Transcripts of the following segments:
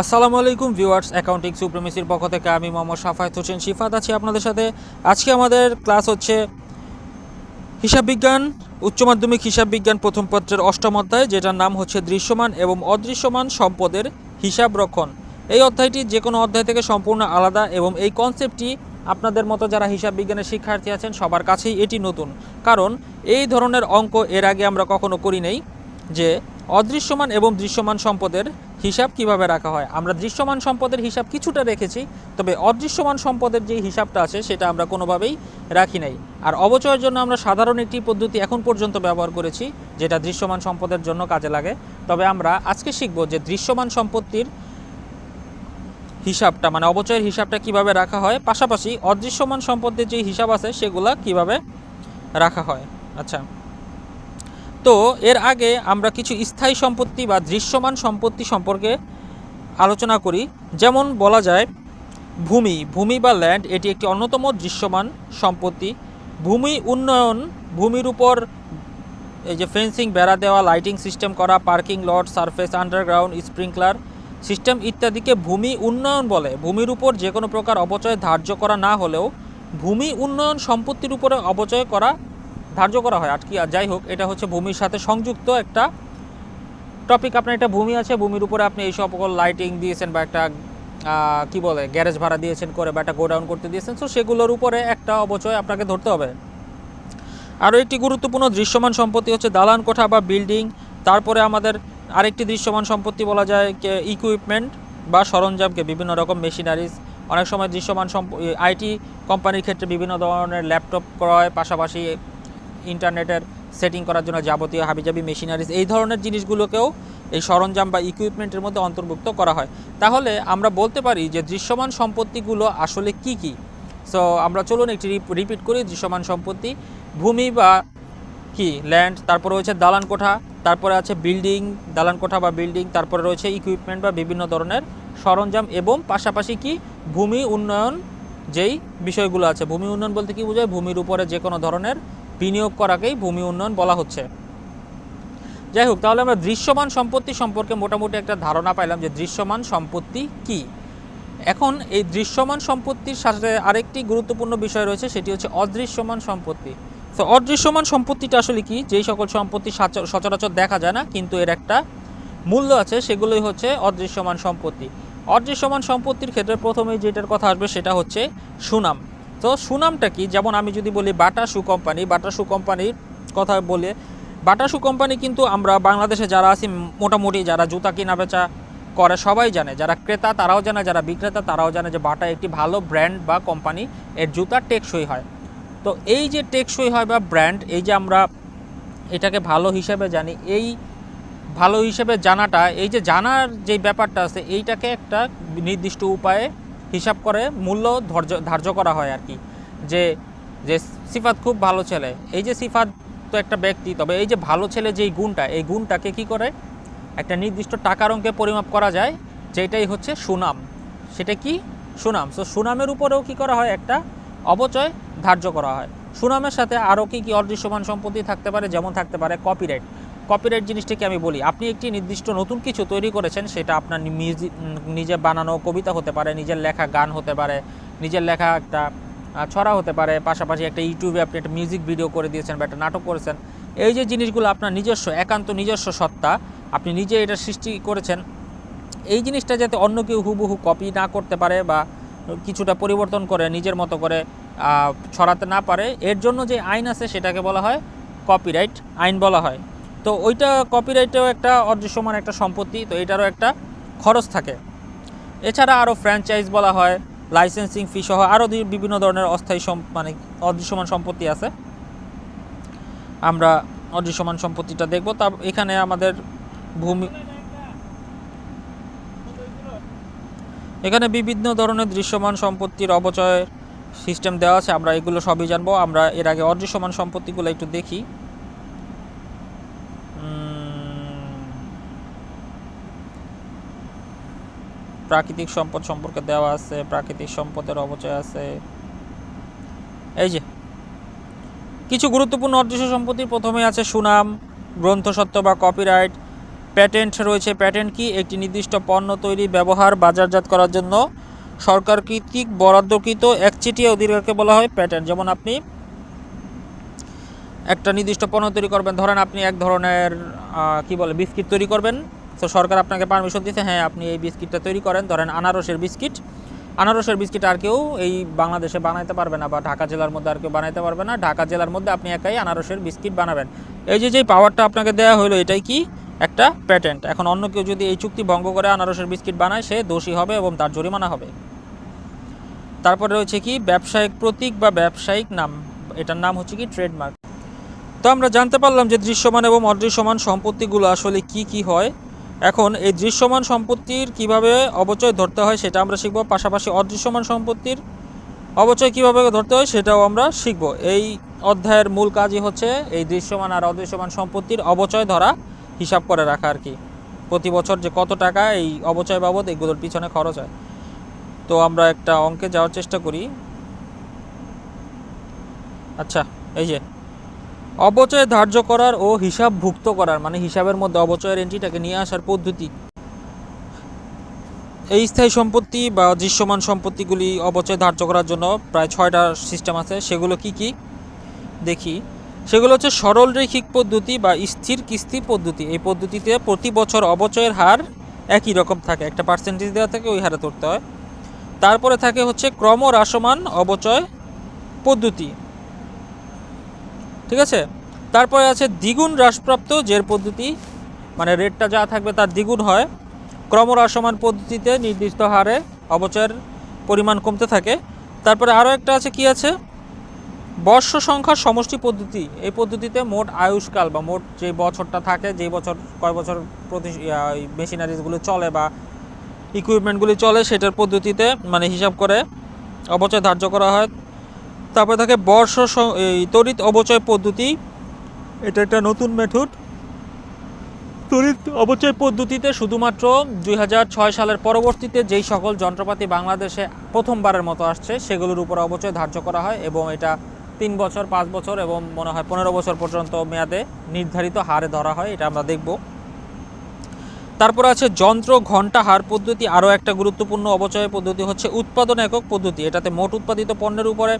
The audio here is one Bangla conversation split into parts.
আসসালামু আলাইকুম ভিউয়ার্স, অ্যাকাউন্টিং সুপ্রিমেসির পক্ষ থেকে আমি মোহাম্মদ সাফায়েত হোসেন শিফাত। আছি আপনাদের সাথে। আজকে আমাদের ক্লাস হচ্ছে হিসাব বিজ্ঞান, উচ্চ মাধ্যমিক হিসাব বিজ্ঞান প্রথম পত্রের অষ্টম অধ্যায়, যেটার নাম হচ্ছে দৃশ্যমান এবং অদৃশ্যমান সম্পদের হিসাব রক্ষণ। এই অধ্যায়টি যে কোনো অধ্যায় থেকে সম্পূর্ণ আলাদা এবং এই কনসেপ্টটি আপনাদের মতো যারা হিসাব বিজ্ঞানের শিক্ষার্থী আছেন, সবার কাছেই এটি নতুন। কারণ এই ধরনের অঙ্ক এর আগে আমরা কখনো করি নেই যে অদৃশ্যমান এবং দৃশ্যমান সম্পদের হিসাব কীভাবে রাখা হয়? আমরা দৃশ্যমান সম্পদের হিসাব কিছুটা রেখেছি তবে অদৃশ্যমান সম্পদের যে হিসাবটা আছে সেটা আমরা কোনোভাবেই রাখি নাই। আর অবচয়ের জন্য আমরা সাধারণ একটি পদ্ধতি এখন পর্যন্ত ব্যবহার করেছি, যেটা দৃশ্যমান সম্পদের জন্য কাজে লাগে। তবে আমরা আজকে শিখব যে দৃশ্যমান সম্পত্তির হিসাবটা মানে অবচয়ের হিসাবটা কীভাবে রাখা হয়, পাশাপাশি অদৃশ্যমান সম্পদের যে হিসাব আছে সেগুলা কীভাবে রাখা হয়। আচ্ছা। তো এর আগে আমরা কিছু স্থায়ী সম্পত্তি বা দৃশ্যমান সম্পত্তি সম্পর্কে আলোচনা করি। যেমন বলা যায়, ভূমি। ভূমি বা ল্যান্ড এটি একটি অন্যতম দৃশ্যমান সম্পত্তি। ভূমি উন্নয়ন, ভূমির উপর এই যে ফেন্সিং বেড়া দেওয়া লাইটিং সিস্টেম করা parking lot surface underground sprinkler system ইত্যাদিকে ভূমি উন্নয়ন বলে। ভূমির উপর যে কোনো প্রকার অপচয় ধার্য করা না হলেও ভূমি উন্নয়ন সম্পত্তির উপরে অপচয় করা ধার্য করা হয়। আটকি আর যাই হোক, এটা হচ্ছে ভূমির সাথে সংযুক্ত একটা টপিক আপনার একটা ভূমি আছে, ভূমির উপরে আপনি এই সকল লাইটিং দিয়েছেন বা একটা কি বলে গ্যারেজ ভাড়া দিয়েছেন করে বা একটা গোডাউন করতে দিয়েছেন। সো সেগুলোর উপরে একটা অবচয় আপনাকে ধরতে হবে। আরও একটি গুরুত্বপূর্ণ দৃশ্যমান সম্পত্তি হচ্ছে দালান কোঠা বা বিল্ডিং তারপরে আমাদের আরেকটি দৃশ্যমান সম্পত্তি বলা যায় ইকুইপমেন্ট বা সরঞ্জামকে, বিভিন্ন রকম মেশিনারিজ অনেক সময় দৃশ্যমান আইটি কোম্পানির ক্ষেত্রে বিভিন্ন ধরনের ল্যাপটপ ক্রয় পাশাপাশি ইন্টারনেটের সেটিং করার জন্য যাবতীয় হাবিজাবি, মেশিনারিজ এই ধরনের জিনিসগুলোকেও এই সরঞ্জাম বা ইকুইপমেন্টের মধ্যে অন্তর্ভুক্ত করা হয়। তাহলে আমরা বলতে পারি যে দৃশ্যমান সম্পত্তিগুলো আসলে কি কি? সো আমরা চলুন একটি রিপিট করি, দৃশ্যমান সম্পত্তি, ভূমি বা কি? ল্যান্ড তারপরে রয়েছে দালান কোঠা, তারপরে আছে বিল্ডিং দালান কোঠা বা বিল্ডিং তারপরে রয়েছে ইকুইপমেন্ট বা বিভিন্ন ধরনের সরঞ্জাম এবং পাশাপাশি কি? ভূমি উন্নয়ন যেই বিষয়গুলো আছে, ভূমি উন্নয়ন বলতে কি বোঝায়? ভূমির উপরে যে কোনো ধরনের বিনিয়োগ করাকেই ভূমি উন্নয়ন বলা হচ্ছে। যাই হোক, তাহলে আমরা দৃশ্যমান সম্পত্তি সম্পর্কে মোটামুটি একটা ধারণা পাইলাম যে দৃশ্যমান সম্পত্তি কি। এখন এই দৃশ্যমান সম্পত্তির সাথে আরেকটি গুরুত্বপূর্ণ বিষয় রয়েছে, সেটি হচ্ছে অদৃশ্যমান সম্পত্তি। তো অদৃশ্যমান সম্পত্তিটা আসলে কি? যেই সকল সম্পত্তি সাচ- সচরাচর দেখা যায় না, কিন্তু এর একটা মূল্য আছে, সেগুলোই হচ্ছে অদৃশ্যমান সম্পত্তি। অদৃশ্যমান সম্পত্তির ক্ষেত্রে প্রথমে যেটার কথা আসবে সেটা হচ্ছে সুনাম। তো সুনামটা কি? যেমন আমি যদি বলি বাটা শু কোম্পানি বাটা শু কোম্পানির কথা বলে বাটা শু কোম্পানি কিন্তু আমরা বাংলাদেশে যারা আছি, মোটামুটি যারা জুতা কেনা বেচা করে সবাই জানে। যারা ক্রেতা তারাও জানে, যারা বিক্রেতা তারাও জানে যে বাটা একটি ভালো ব্র্যান্ড বা কোম্পানি, এর জুতা টেকসই হয়। তো এই যে টেকসই হয় বা ব্র্যান্ড এই যে আমরা এটাকে ভালো হিসেবে জানি, এই ভালো হিসেবে জানাটা, এই যে জানার যে ব্যাপারটা আছে, এইটাকে একটা নির্দিষ্ট উপায়ে হিসাব করে মূল্য ধৈর্য, ধার্য করা হয় আর কি। যে যে সিফাত খুব ভালো ছেলে, এই যে সিফাত তো একটা ব্যক্তি, তবে এই যে ভালো ছেলে যেই গুণটা, এই গুণটাকে কি করে? একটা নির্দিষ্ট টাকার অঙ্কে পরিমাপ করা যায়, যেটাই হচ্ছে সুনাম। সেটা কি? সুনাম। সো সুনামের উপরেও কি করা হয়? একটা অবচয় ধার্য করা হয়। সুনামের সাথে আরও কি কি অদৃশ্যমান সম্পত্তি থাকতে পারে? যেমন থাকতে পারে কপিরাইট কপিরাইট জিনিসটাকে আমি বলি। আপনি একটি নির্দিষ্ট নতুন কিছু তৈরি করেছেন, সেটা আপনার নিজে বানানো কবিতা হতে পারে, নিজের লেখা গান হতে পারে, নিজের লেখা একটা ছড়া হতে পারে, পাশাপাশি একটা ইউটিউবে আপনি একটা মিউজিক ভিডিও করে দিয়েছেন বা একটা নাটক করেছেন। এই যে জিনিসগুলো আপনার নিজস্ব, একান্ত নিজস্ব সত্তা, আপনি নিজে এটা সৃষ্টি করেছেন, এই জিনিসটা যাতে অন্য কেউ হুবহু কপি না করতে পারে বা কিছুটা পরিবর্তন করে, নিজের মতো করে ছড়াতে না পারে, এর জন্য যে আইন আছে সেটাকে বলা হয় কপিরাইট আইন বলা হয়। তো ওইটা কপিরাইটেও একটা অদৃশ্যমান একটা সম্পত্তি, তো এটারও একটা খরচ থাকে। এছাড়া আরও ফ্র্যাঞ্চাইজ বলা হয় লাইসেন্সিং ফি সহ আরও বিভিন্ন ধরনের অস্থায়ী মানে অদৃশ্যমান সম্পত্তি আছে। আমরা অদৃশ্যমান সম্পত্তিটা দেখব। তা এখানে আমাদের ভূমি এখানে বিভিন্ন ধরনের দৃশ্যমান সম্পত্তির অবচয় সিস্টেম দেওয়া আছে। আমরা এগুলো সবই জানব। আমরা এর আগে অদৃশ্যমান সম্পত্তিগুলো একটু দেখি। প্রাকৃতিক সম্পদ সম্পর্কে দেওয়া আছে, প্রাকৃতিক সম্পদের অবচয় আছে। এই যে, কিছু গুরুত্বপূর্ণ অদৃশ্য সম্পত্তি প্রথমে আছে সুনাম গ্রন্থসত্ত্ব বা কপিরাইট প্যাটেন্ট রয়েছে। প্যাটেন্ট কি? একটি নির্দিষ্ট পণ্য তৈরি, ব্যবহার, বাজারজাত করার জন্য সরকার কর্তৃক বরাদ্দকৃত একচেটিয়া অধিকারকে বলা হয় প্যাটেন্ট যেমন আপনি একটা নির্দিষ্ট পণ্য তৈরি করবেন, ধরেন আপনি এক ধরনের কি বলে, বিস্কিট তৈরি করবেন তো সরকার আপনাকে পারমিশন দিতে হ্যাঁ আপনি এই বিস্কিটটা তৈরি করেন। ধরেন আনারসের বিস্কিট। আনারসের বিস্কিট আর কেউ এই বাংলাদেশে বানাইতে পারবে না বা ঢাকা জেলার মধ্যে আর কেউ বানাইতে পারবে না। ঢাকা জেলার মধ্যে আপনি একাই আনারসের বিস্কিট বানাবেন। এই যে যে পাওয়ারটা আপনাকে দেওয়া হলো এটাই কি? একটা প্যাটেন্ট এখন অন্য কেউ যদি এই চুক্তি ভঙ্গ করে আনারসের বিস্কিট বানায়, সে দোষী হবে এবং তার জরিমানা হবে। তারপরে রয়েছে কি? ব্যবসায়িক প্রতীক বা ব্যবসায়িক নাম। এটার নাম হচ্ছে কি? ট্রেডমার্ক তো আমরা জানতে পারলাম যে দৃশ্যমান এবং অদৃশ্যমান সম্পত্তিগুলো আসলে কি কি হয়। এখন এই দৃশ্যমান সম্পত্তির কীভাবে অবচয় ধরতে হয় সেটা আমরা শিখব, পাশাপাশি অদৃশ্যমান সম্পত্তির অবচয় কীভাবে ধরতে হয় সেটাও আমরা শিখব। এই অধ্যায়ের মূল কাজই হচ্ছে এই দৃশ্যমান আর অদৃশ্যমান সম্পত্তির অবচয় ধরা, হিসাব করে রাখা আর কি। প্রতি বছর যে কত টাকা এই অবচয় বাবদ এগুলোর পিছনে খরচ হয়। তো আমরা একটা অঙ্কে যাওয়ার চেষ্টা করি। আচ্ছা এই যে অবচয় ধার্য করার ও হিসাবভুক্ত করার মানে হিসাবের মধ্যে অবচয়ের এন্ট্রিটাকে নিয়ে আসার পদ্ধতি। এই স্থায়ী সম্পত্তি বা দৃশ্যমান সম্পত্তিগুলি অবচয় ধার্য করার জন্য প্রায় ছয়টা সিস্টেম আছে। সেগুলো কি কি? দেখি। সেগুলো হচ্ছে সরল রৈখিক পদ্ধতি বা স্থির কিস্তি পদ্ধতি। এই পদ্ধতিতে প্রতি বছর অবচয়ের হার একই রকম থাকে। একটা পার্সেন্টেজ দেওয়া থাকে, ওই হারে ধরতে হয়। তারপরে থাকে হচ্ছে ক্রম ক্রমহ্রাসমান অবচয় পদ্ধতি। ঠিক আছে? তারপরে আছে দ্বিগুণ হ্রাসপ্রাপ্ত জের পদ্ধতি মানে রেটটা যা থাকবে তার দ্বিগুণ হয়। ক্রমহ্রাসমান পদ্ধতিতে নির্দিষ্ট হারে অবচয়ের পরিমাণ কমতে থাকে। তারপরে আরও একটা আছে কি আছে? বর্ষ সংখ্যার সমষ্টি পদ্ধতি। এই পদ্ধতিতে মোট আয়ুষ্কাল বা মোট যে বছরটা থাকে, যে বছর কয় বছর প্রতি মেশিনারিজগুলো চলে বা ইকুইপমেন্টগুলি চলে, সেটার পদ্ধতিতে মানে হিসাব করে অবচয় ধার্য করা হয়। তারপরে থাকে বর্ষ এই তড়িৎ অবচয় পদ্ধতি। এটা একটা নতুন মেথড তড়িৎ অবচয় পদ্ধতিতে শুধুমাত্র দুই হাজার ছয় সালের পরবর্তীতে যেই সকল যন্ত্রপাতি বাংলাদেশে প্রথমবারের মতো আসছে, সেগুলোর উপর অবচয় ধার্য করা হয় এবং এটা তিন বছর, পাঁচ বছর এবং মনে হয় পনেরো বছর পর্যন্ত মেয়াদে নির্ধারিত হারে ধরা হয়, এটা আমরা দেখব। তারপর আছে যন্ত্র ঘণ্টা হার পদ্ধতি। আরও একটা গুরুত্বপূর্ণ অবচয় পদ্ধতি হচ্ছে উৎপাদন একক পদ্ধতি। এটাতে মোট উৎপাদিত পণ্যের উপরে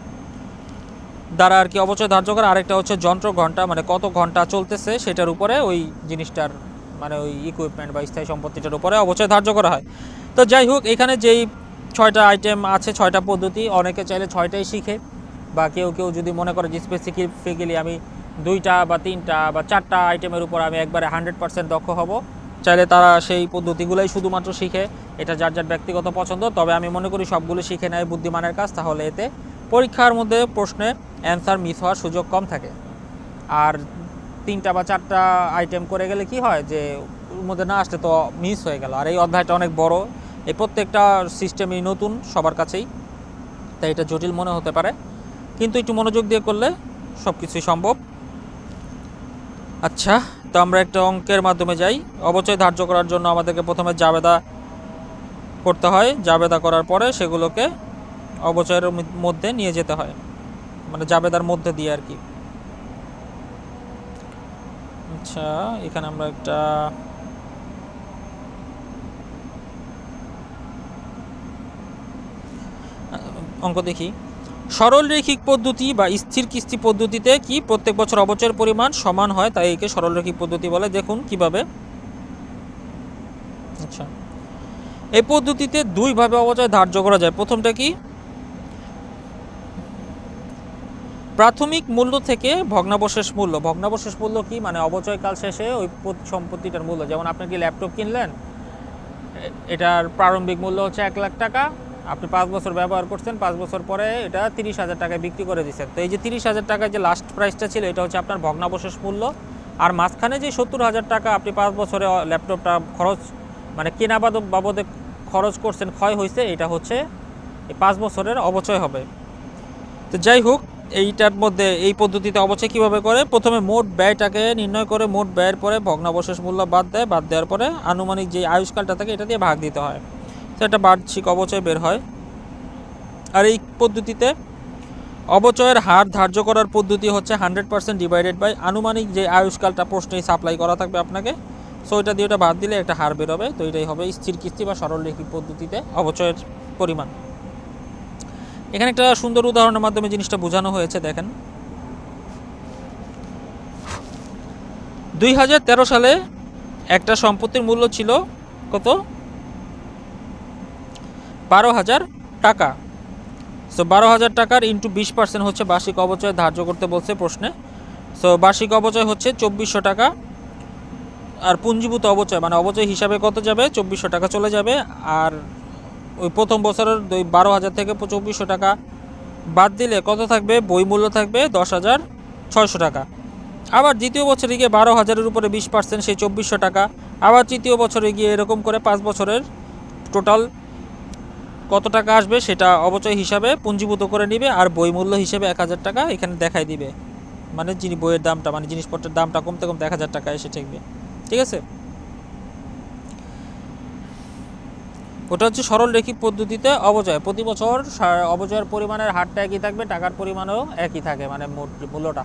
দ্বারা আর কি অবচয় ধার্য করা, আরেকটা হচ্ছে যন্ত্র ঘণ্টা মানে কত ঘণ্টা চলতেছে সেটার উপরে ওই জিনিসটার মানে ওই ইকুইপমেন্ট বা স্থায়ী সম্পত্তিটার উপরে অবচয় ধার্য করা হয়। তো যাই হোক, এখানে যেই ছয়টা আইটেম আছে, ছয়টা পদ্ধতি, অনেকে চাইলে ছয়টাই শিখে, বা কেউ কেউ যদি মনে করে যে স্পেসিফিক্যালি আমি দুইটা বা তিনটা বা চারটা আইটেমের উপর আমি একবারে হান্ড্রেড পার্সেন্ট দক্ষ হব, চাইলে তারা সেই পদ্ধতিগুলোই শুধুমাত্র শিখে, এটা যার যার ব্যক্তিগত পছন্দ, তবে আমি মনে করি সবগুলো শিখে নেয় বুদ্ধিমানের কাজ, তাহলে এতে পরীক্ষার মধ্যে প্রশ্নে অ্যান্সার মিস হওয়ার সুযোগ কম থাকে। আর তিনটা বা চারটা আইটেম করে গেলে কি হয় যে, ওর মধ্যে না আসলে তো মিস হয়ে গেল। আর এই অধ্যায়টা অনেক বড়। এই প্রত্যেকটা সিস্টেমই নতুন সবার কাছেই। তাই এটা জটিল মনে হতে পারে। কিন্তু একটু মনোযোগ দিয়ে করলে সব কিছুই সম্ভব। আচ্ছা তো আমরা একটা অঙ্কের মাধ্যমে যাই। অবচয় ধার্য করার জন্য আমাদেরকে প্রথমে জাবেদা করতে হয়। জাবেদা করার পরে সেগুলোকে অবচয়ের মধ্যে নিয়ে যেতে হয়। মানে জাবেদার মধ্যে দিয়ে আর কি। আচ্ছা এখানে আমরা একটা অঙ্ক দেখি। সরল রৈখিক পদ্ধতি বা স্থির কিস্তি পদ্ধতিতে কি প্রত্যেক বছর অবচয়ের পরিমাণ সমান হয়? তাই একে সরল রৈখিক পদ্ধতি বলে। দেখুন কীভাবে। আচ্ছা এই পদ্ধতিতে দুইভাবে অবচয় ধার্য করা যায়। প্রথমটা কি? প্রাথমিক মূল্য থেকে ভগ্নাবশেষ মূল্য। ভগ্নাবশেষ মূল্য কি? মানে অবচয়কাল শেষে ওই সম্পত্তিটার মূল্য। যেমন আপনি কি ল্যাপটপ কিনলেন? এটার প্রারম্ভিক মূল্য হচ্ছে এক লাখ টাকা। আপনি পাঁচ বছর ব্যবহার করছেন, পাঁচ বছর পরে এটা তিরিশ হাজার টাকায় বিক্রি করে দিচ্ছেন। তো এই যে তিরিশ হাজার টাকায় যে লাস্ট প্রাইসটা ছিল, এটা হচ্ছে আপনার ভগ্নাবশেষ মূল্য। আর মাঝখানে যে সত্তর হাজার টাকা আপনি পাঁচ বছরে ল্যাপটপটা খরচ মানে কেনা বাদ- বাবদে খরচ করছেন, ক্ষয় হয়েছে এটা হচ্ছে এই পাঁচ বছরের অবচয় হবে। তো যাই হোক এইটার মধ্যে, এই পদ্ধতিতে অবচয় কীভাবে করে? প্রথমে মোট ব্যয়টাকে নির্ণয় করে, মোট ব্যয়ের পরে ভগ্নাবশেষ মূল্য বাদ দেয়, বাদ দেওয়ার পরে আনুমানিক যে আয়ুষ্কালটা থাকে, এটা দিয়ে ভাগ দিতে হয়। তো একটা বার্ষিক অবচয় বের হয়। আর এই পদ্ধতিতে অবচয়ের হার ধার্য করার পদ্ধতি হচ্ছে হান্ড্রেড পার্সেন্ট ডিভাইডেড বাই আনুমানিক যে আয়ুষ্কালটা প্রশ্নেই সাপ্লাই করা থাকবে আপনাকে। সো এটা দিয়ে ওটা বাদ দিলে একটা হার বেরোবে। তো এটাই হবে স্থির কিস্তি বা সরলরেখী পদ্ধতিতে অবচয়ের পরিমাণ। এখানে একটা সুন্দর উদাহরণের মাধ্যমে জিনিসটা বোঝানো হয়েছে, দেখেন। দুই হাজার তেরো সালে একটা সম্পত্তির মূল্য ছিল কত? বারো হাজার টাকা। সো বারো হাজার টাকার ইন্টু বিশ পার্সেন্ট হচ্ছে বার্ষিক অবচয় ধার্য করতে বলছে প্রশ্নে। সো বার্ষিক অবচয় হচ্ছে চব্বিশশো টাকা। আর পুঞ্জীভূত অবচয় মানে অবচয় হিসাবে কত যাবে? চব্বিশশো টাকা চলে যাবে। আর ওই প্রথম বছরের ওই বারো হাজার থেকে চব্বিশশো টাকা বাদ দিলে কত থাকবে? বই মূল্য থাকবে দশ হাজার ছয়শো টাকা। আবার দ্বিতীয় বছরে গিয়ে বারো হাজারের উপরে বিশ পার্সেন্ট, সেই চব্বিশশো টাকা। আবার তৃতীয় বছরে গিয়ে এরকম করে পাঁচ বছরের টোটাল কত টাকা আসবে সেটা অবচয় হিসাবে পুঞ্জীভূত করে নিবে আর বই মূল্য হিসেবে এক হাজার টাকা এখানে দেখাই দিবে। মানে যিনি বইয়ের দামটা মানে জিনিসপত্রের দামটা কমতে কমতে এক হাজার টাকা এসে ঠেকবে। ঠিক আছে? ওটা হচ্ছে সরল রেখিক পদ্ধতিতে অবচয়। প্রতি বছর অবচয়ের পরিমাণের হারটা একই থাকবে, টাকার পরিমাণও একই থাকে মানে মূল্যটা।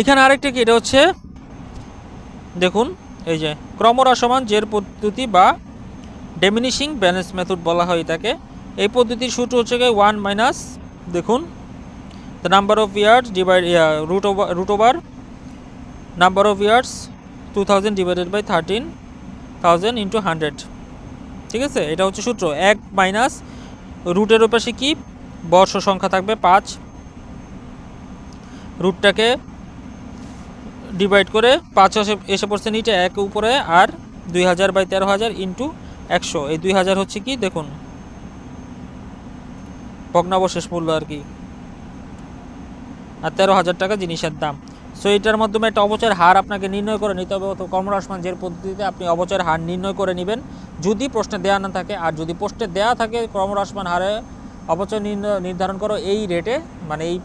এখানে আরেকটা কি, এটা হচ্ছে, দেখুন, এই যে ক্রমহ্রাসমান জের পদ্ধতি বা ডেমিনিশিং ব্যালেন্স মেথড বলা হয় এটাকে। এই পদ্ধতির সূত্র হচ্ছে গিয়ে ওয়ান মাইনাস দেখুন the number of years divide root over root over number of years two thousand divided by thirteen thousand into hundred ঠিক আছে? এটা হচ্ছে সূত্র। এক মাইনাস রুটের পাশে কি? বর্ষ সংখ্যা থাকবে পাঁচ। রুটটাকে ডিভাইড করে পাঁচ এসে এসে পড়ছে নিচে এক উপরে আর দুই হাজার বাই তেরো হাজার ইন্টু একশো। এই দুই হাজার হচ্ছে কি? দেখুন। ভগ্নাবশেষ মূল্য আর কি। আর তেরো হাজার টাকা জিনিসের দাম। সো এটার মাধ্যমে একটা অবচয়ের হার আপনাকে নির্ণয় করে নিতে হবে অথবা কর্মরাসমান যে পদ্ধতিতে আপনি অবচয়ের হার নির্ণয় করে নেবেন, যদি প্রশ্নে দেওয়া না থাকে আর যদি প্রশ্নে দেওয়া থাকে ক্রমহ্রাসমান হারে অবচয় নির্ধারণ করো এই রেটে মানে এই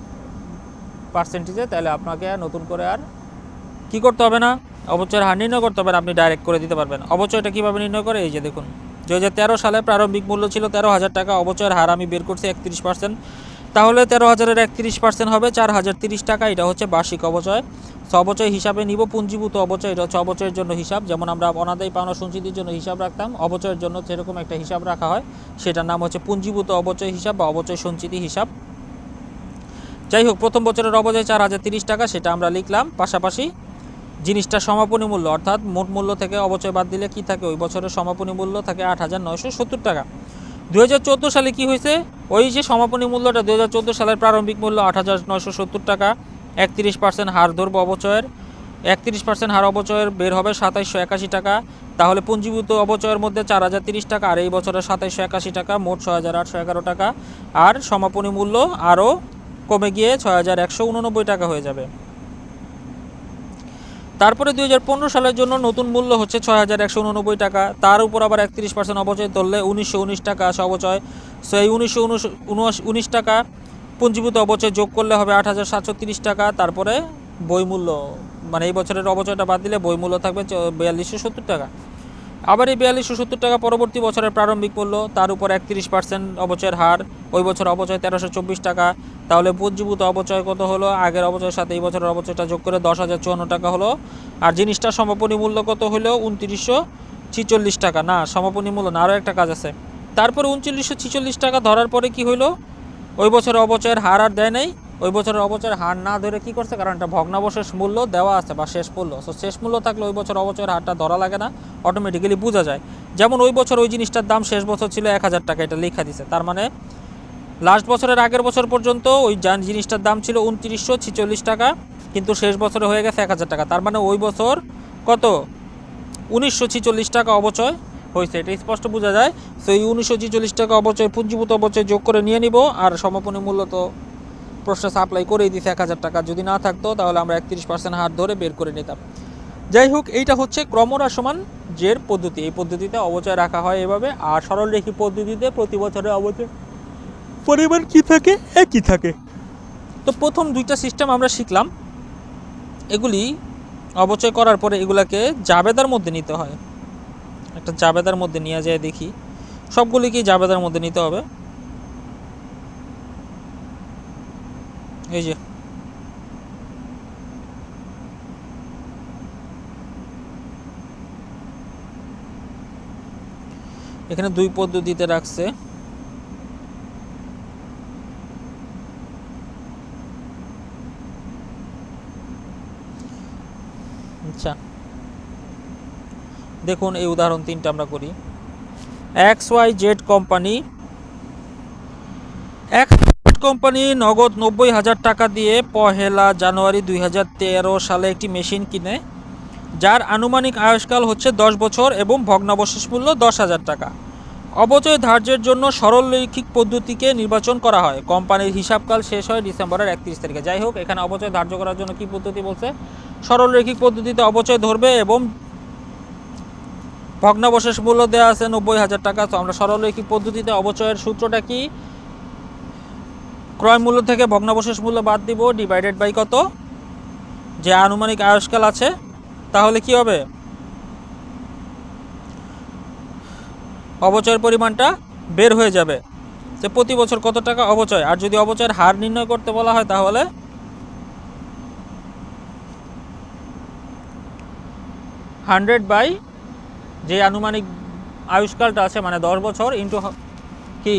পার্সেন্টেজে তাহলে আপনাকে নতুন করে আর কি করতে হবে না? অবচয়ের হার নির্ণয় করতে হবে না আপনি ডাইরেক্ট করে দিতে পারবেন। অবচয়টা কীভাবে নির্ণয় করে? এই যে দেখুন দু হাজার তেরো সালে প্রারম্ভিক মূল্য ছিল তেরো হাজার টাকা, অবচয়ের হার আমি বের করছি একত্রিশ পার্সেন্ট তাহলে তেরো হাজারের একত্রিশ পার্সেন্ট হবে, চার হাজার তিরিশ টাকা, এটা হচ্ছে বার্ষিক অবচয়। অবচয় হিসাবে নিব, পুঞ্জীভূত অবচয়, এটা হচ্ছে অবচয়ের জন্য হিসাব। যেমন আমরা অনাদায়ী পাওনা সঞ্চিতির জন্য হিসাব রাখতাম, অবচয়ের জন্য সেরকম একটা হিসাব রাখা হয়। সেটার নাম হচ্ছে পুঞ্জীভূত অবচয় হিসাব বা অবচয় সঞ্চিতি হিসাব। যাই হোক, প্রথম বছরের অবচয় চার হাজার তিরিশ টাকা, সেটা আমরা লিখলাম। পাশাপাশি জিনিসটা সমাপনী মূল্য, অর্থাৎ মোট মূল্য থেকে অবচয় বাদ দিলে কি থাকে? ওই বছরের সমাপনী মূল্য থাকে আট হাজার নয়শো সত্তর টাকা। দু হাজার চোদ্দ সালে কি হয়েছে? ওই যে সমাপনী মূল্যটা দু হাজার চোদ্দ সালের প্রারম্ভিক মূল্য আট হাজার নয়শো সত্তর টাকা, একত্রিশ পার্সেন্ট হার ধরবো অবচয়ের, একত্রিশ পার্সেন্ট হার অবচয়ের বের হবে সাতাইশশো একাশি টাকা। তাহলে পুঞ্জীভূত অবচয়ের মধ্যে চার হাজার তিরিশ টাকা, আর এই বছরের সাতাইশশো একাশি টাকা, মোট ছয় হাজার আটশো এগারো টাকা। আর সমাপনী মূল্য আরও কমে গিয়ে ছয় হাজার একশো উননব্বই টাকা হয়ে যাবে। তারপরে দুই হাজার পনেরো সালের জন্য নতুন মূল্য হচ্ছে ছয় হাজার একশো উননব্বই টাকা। তার উপর আবার একত্রিশ পার্সেন্ট অবচয় ধরলে উনিশশো উনিশ টাকা আসে অবচয় সো এই উনিশশো উনিশ টাকা পুঞ্জীভূত অবচয় যোগ করলে হবে আট টাকা। তারপরে বইমূল্য মানে এই বছরের অবচয়টা বাদ দিলে বইমূল্য থাকবে বিয়াল্লিশশো টাকা। আবার এই বিয়াল্লিশশো সত্তর টাকা পরবর্তী বছরের প্রারম্ভিক মূল্য, তার উপর একত্রিশ পার্সেন্ট অবচয়ের হার। ওই বছর অবচয় তেরোশো চব্বিশ টাকা। তাহলে পুঞ্জীভূত অবচয় কত হলো? আগের অবচয়ের সাথে এই বছরের অবচয়টা যোগ করে দশ হাজার চুয়ান্ন টাকা হলো। আর জিনিসটার সমাপনী মূল্য কত হলো? উনত্রিশশো ছিচল্লিশ টাকা। না সমাপনী মূল্য না আরও একটা কাজ আছে। তারপর উনচল্লিশশো ছিচল্লিশ টাকা ধরার পরে কি হলো ওই বছরের অবচয়ের হার আর দেয় নাই। ওই বছরের অবচয়ের হার না ধরে কি করছে? কারণ একটা ভগ্নাবশেষ মূল্য, দেওয়া আছে বা শেষ মূল্য। সো শেষ মূল্য থাকলে ওই বছর অবচয়ের হারটা ধরা লাগে না অটোমেটিক্যালি বোঝা যায়। যেমন ওই বছর ওই জিনিসটার দাম শেষ বছর ছিল এক হাজার টাকা, এটা লেখা দিছে। তার মানে লাস্ট বছরের আগের বছর পর্যন্ত ওই জিনিসটার দাম ছিল উনত্রিশশো ছিচল্লিশ টাকা, কিন্তু শেষ বছরে হয়ে গেছে এক হাজার টাকা। তার মানে ওই বছর কত? উনিশশো ছিচল্লিশ টাকা অবচয় হয়েছে। এটা স্পষ্ট বোঝা যায়। তো এই উনিশশো ছিচল্লিশ টাকা অবচয়, পুঞ্জীভূত অবচয় যোগ করে নিয়ে নিব, আর সমাপনী মূল্য তো প্রশ্ন সাপ্লাই করেই দিছে এক হাজার টাকা। যদি না থাকতো, তাহলে আমরা একত্রিশ পার্সেন্ট হার ধরে বের করে নিতাম। যাই হোক, এইটা হচ্ছে ক্রমহ্রাসমান জের পদ্ধতি। এই পদ্ধতিতে অবচয় রাখা হয় এভাবে, আর সরলরেখী পদ্ধতিতে প্রতি বছরে অবচয় পরিমাণ কি থাকে? একই থাকে। তো প্রথম দুইটা সিস্টেম আমরা শিখলাম। এগুলি অবচয় করার পরে এগুলাকে জাবেদার মধ্যে নিতে হয়। একটা জাবেদার মধ্যে নিয়ে যায় দেখি। সবগুলিকেই জাবেদার মধ্যে নিতে হবে। এই যে। এখানে দুই পদ্ধতিতে রাখছে। আচ্ছা। দেখুন, এই উদাহরণ তিনটা আমরা করি। X Y Z company X company নগদ নব্বই হাজার টাকা দিয়ে পহেলা জানুয়ারি দুই হাজার তেরো সালে একটি মেশিন কিনে, যার আনুমানিক আয়ুষ্কাল হচ্ছে দশ বছর এবং ভগ্নাবশেষ মূল্য দশ হাজার টাকা। অবচয় ধার্যের জন্য সরলরৈখিক পদ্ধতিকে নির্বাচন করা হয়। কোম্পানির হিসাবকাল শেষ হয় ডিসেম্বরের একত্রিশ তারিখে। যাই হোক, এখানে অবচয় ধার্য করার জন্য কি পদ্ধতি বলছে? সরলরৈখিক পদ্ধতিতে অবচয় ধরবে এবং ভগ্নাবশেষ মূল্য দেওয়া আছে নব্বই হাজার টাকা। তো আমরা সরলরৈখিক পদ্ধতিতে অবচয়ের সূত্রটা কি? ক্রয় মূল্য থেকে ভগ্নাবশেষ মূল্য বাদ দিব ডিভাইডেড বাই কত? যে আনুমানিক আয়ুষ্কাল আছে, তাহলে কি হবে? অবচয়ের পরিমাণটা বের হয়ে যাবে। যে প্রতি বছর কত টাকা অবচয়? আর যদি অবচয়ের হার নির্ণয় করতে বলা হয়, তাহলে? হান্ড্রেড বাই যে আনুমানিক আয়ুষ্কালটা আছে মানে দশ বছর ইন্টু কি?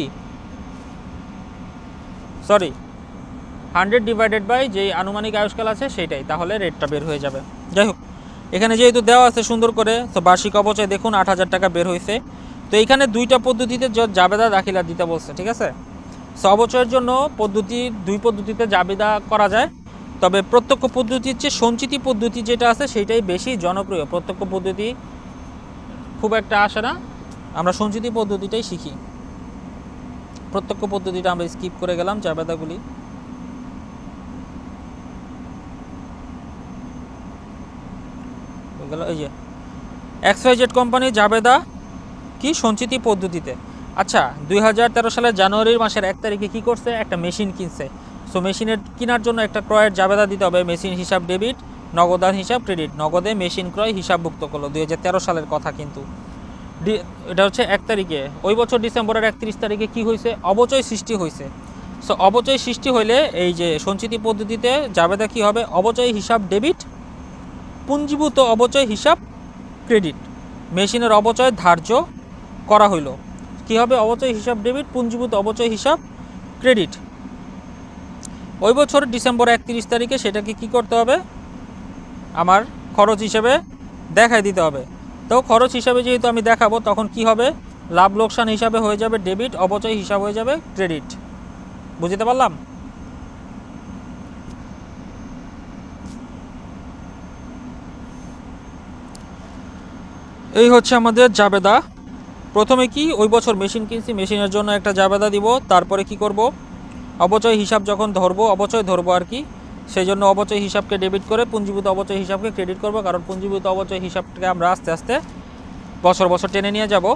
সরি, হান্ড্রেড ডিভাইডেড বাই যেই আনুমানিক আয়ুষ্কাল আছে সেইটাই, তাহলে রেটটা বের হয়ে যাবে। যাই হোক, এখানে যেহেতু দেওয়া আছে সুন্দর করে, তো বার্ষিক অবচয় দেখুন, আট হাজার টাকা বের হয়েছে। তো এইখানে দুইটা পদ্ধতিতে জাবেদা দাখিলা দিতে বলছে, ঠিক আছে? সো অবচয়ের জন্য পদ্ধতি, দুই পদ্ধতিতে জাবেদা করা যায়। তবে প্রত্যক্ষ পদ্ধতির চেয়ে সঞ্চিতি পদ্ধতি যেটা আছে সেটাই বেশি জনপ্রিয়। প্রত্যক্ষ পদ্ধতি খুব একটা আসে না। আমরা সঞ্চিতি পদ্ধতিটাই শিখি। প্রত্যক্ষ পদ্ধতিটা আমরা স্কিপ করে গেলাম জাবেদাগুলি হয়ে গেল, এই যে। এক্সওয়াইজেড কোম্পানি জাবেদা কি সঞ্চিতি পদ্ধতিতে? আচ্ছা দুই হাজার তেরো সালের জানুয়ারির মাসের এক তারিখে কি করছে? একটা মেশিন কিনছে। সো মেশিনের কেনার জন্য একটা ক্রয়ের জাবেদা দিতে হবে, মেশিন হিসাব ডেবিট, নগদান হিসাব ক্রেডিট। নগদে মেশিন ক্রয় হিসাবভুক্ত করল, দুই হাজার তেরো সালের কথা কিন্তু। এটা হচ্ছে এক তারিখে। ওই বছর ডিসেম্বরের একত্রিশ তারিখে কি হয়েছে? অবচয় সৃষ্টি হয়েছে। সো অবচয় সৃষ্টি হইলে এই যে সঞ্চিতি পদ্ধতিতে জাবেদা কি হবে? অবচয় হিসাব ডেবিট, পুঞ্জীভূত অবচয় হিসাব ক্রেডিট। মেশিনের অবচয় ধার্য করা হইল। কি হবে? অবচয় হিসাব ডেবিট, পুঞ্জীভূত অবচয় হিসাব ক্রেডিট। ওই বছর ডিসেম্বর একত্রিশ তারিখে সেটাকে কি করতে হবে? আমার খরচ হিসেবে দেখাই দিতে হবে। তো খরচ হিসাবে যেহেতু আমি দেখাবো, তখন কি হবে? লাভ লোকসান হিসাবে হয়ে যাবে ডেবিট অবচয় হিসাব হয়ে যাবে ক্রেডিট। বুঝতে পারলাম? এই হচ্ছে আমাদের জাবেদা। প্রথমে কি? ওই বছর মেশিন কিনছি, মেশিনের জন্য একটা জাবেদা দিব, তারপরে কি করব? অবচয় হিসাব যখন ধরবো অবচয় ধরবো আর কি। সেই জন্য অবচয় হিসাবকে ডেবিট করে পুঞ্জীভূত অবচয় হিসাবকে ক্রেডিট করব, কারণ পুঞ্জীভূত অবচয় হিসাবটাকে আমরা আস্তে আস্তে বছর বছর টেনে নিয়ে যাব।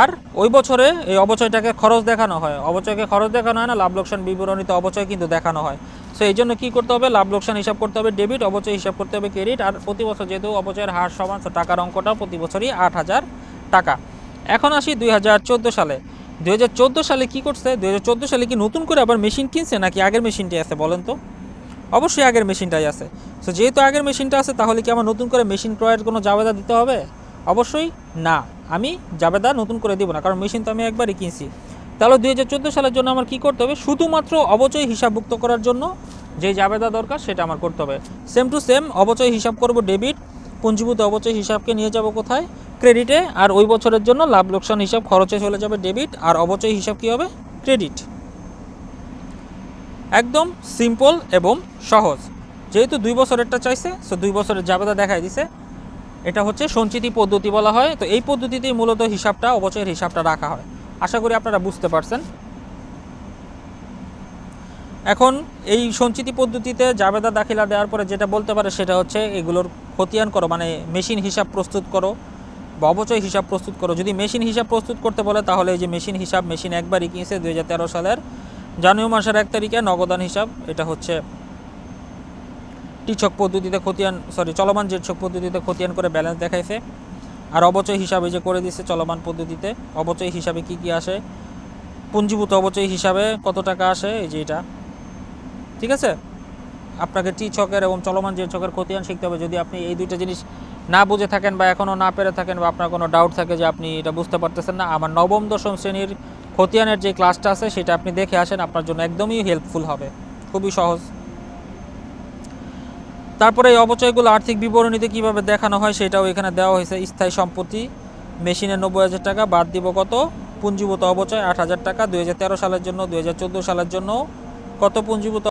আর ওই বছরে এই অবচয়টাকে খরচ দেখানো হয়। অবচয়কে খরচ দেখানো হয় না, লাভ লোকসান বিবরণীতে অবচয় কিন্তু দেখানো হয়। সো এই জন্য কী করতে হবে? লাভ লোকসান হিসাব করতে হবে ডেবিট অবচয় হিসাব করতে হবে ক্রেডিট আর প্রতি বছর যেহেতু অবচয়ের হার সমান টাকার অঙ্কটাও প্রতি বছরই আট হাজার টাকা। এখন আসি দুই হাজার চোদ্দ সালে। দুই হাজার চোদ্দ সালে কী করছে? দুই হাজার চোদ্দ সালে কি নতুন করে আবার মেশিন কিনছে, নাকি আগের মেশিনটি আছে, বলেন তো? অবশ্যই আগের মেশিনটাই আছে। সো যেহেতু আগের মেশিনটা আছে, তাহলে কি আমার নতুন করে মেশিন ক্রয়ের কোনো জাবেদা দিতে হবে? অবশ্যই না। আমি জাবেদা নতুন করে দিব না, কারণ মেশিন তো আমি একবারই কিনছি। তাহলে দুই হাজার চোদ্দ সালের জন্য আমার কী করতে হবে? শুধুমাত্র অবচয় হিসাবভুক্ত করার জন্য যে জাবেদা দরকার, সেটা আমার করতে হবে। সেম টু সেম অবচয় হিসাব করব ডেবিট, পুঞ্জীভূত অবচয় হিসাবকে নিয়ে যাব কোথায়? ক্রেডিটে, আর ওই বছরের জন্য লাভ লোকসান হিসাব খরচে চলে যাবে ডেবিট, আর অবচয় হিসাব কী হবে? ক্রেডিট। একদম সিম্পল এবং সহজ। যেহেতু দুই বছরেরটা চাইছে সো দুই বছরের জাবেদা দেখাই দিছে। এটা হচ্ছে সঞ্চিতি পদ্ধতি বলা হয়। তো এই পদ্ধতিতেই মূলত হিসাবটা, অবচয়ের হিসাবটা রাখা হয়। আশা করি আপনারা বুঝতে পারছেন। এখন এই সঞ্চিতি পদ্ধতিতে জাবেদা দাখিলা দেওয়ার পরে যেটা বলতে পারে সেটা হচ্ছে এগুলোর খতিয়ান করো মানে মেশিন হিসাব প্রস্তুত করো বা অবচয় হিসাব প্রস্তুত করো। যদি মেশিন হিসাব প্রস্তুত করতে বলে, তাহলে এই যে মেশিন হিসাব, মেশিন একবারই কিনছে দুই সালের। জানুয়ারি মাসের এক তারিখে নগদান হিসাব, এটা হচ্ছে টিছক পদ্ধতিতে খতিয়ান সরি চলমান জেটছক পদ্ধতিতে খতিয়ান করে ব্যালেন্স দেখাইছে। আর অবচয় হিসাবে যে করে দিছে চলমান পদ্ধতিতে, অবচয় হিসাবে কি কি আসে? পুঞ্জীভূত অবচয় হিসাবে কত টাকা আসে? এই যে এটা। ঠিক আছে? আপনাকে টি ছকের এবং চলমান যে ছকের খতিয়ান শিখতে হবে। যদি আপনি এই দুইটা জিনিস না বুঝে থাকেন বা এখনও না পেরে থাকেন বা আপনার কোনো ডাউট থাকে যে আপনি এটা বুঝতে পারতেছেন না, আমার নবম, দশম শ্রেণির খতিয়ানের যে ক্লাসটা আছে, সেটা আপনি দেখে আসেন, আপনার জন্য একদমই হেল্পফুল হবে। খুবই সহজ। তারপরে এই অপচয়গুলো আর্থিক বিবরণীতে কীভাবে দেখানো হয়, সেটাও এখানে দেওয়া হয়েছে। স্থায়ী সম্পত্তি, মেশিনে নব্বই হাজার টাকা, বাদ দিব কত? পুঞ্জীভূত অবচয় আট হাজার টাকা, দুই হাজার তেরো সালের জন্য দু হাজার চোদ্দ সালের জন্য, কত পুঞ্জীভূত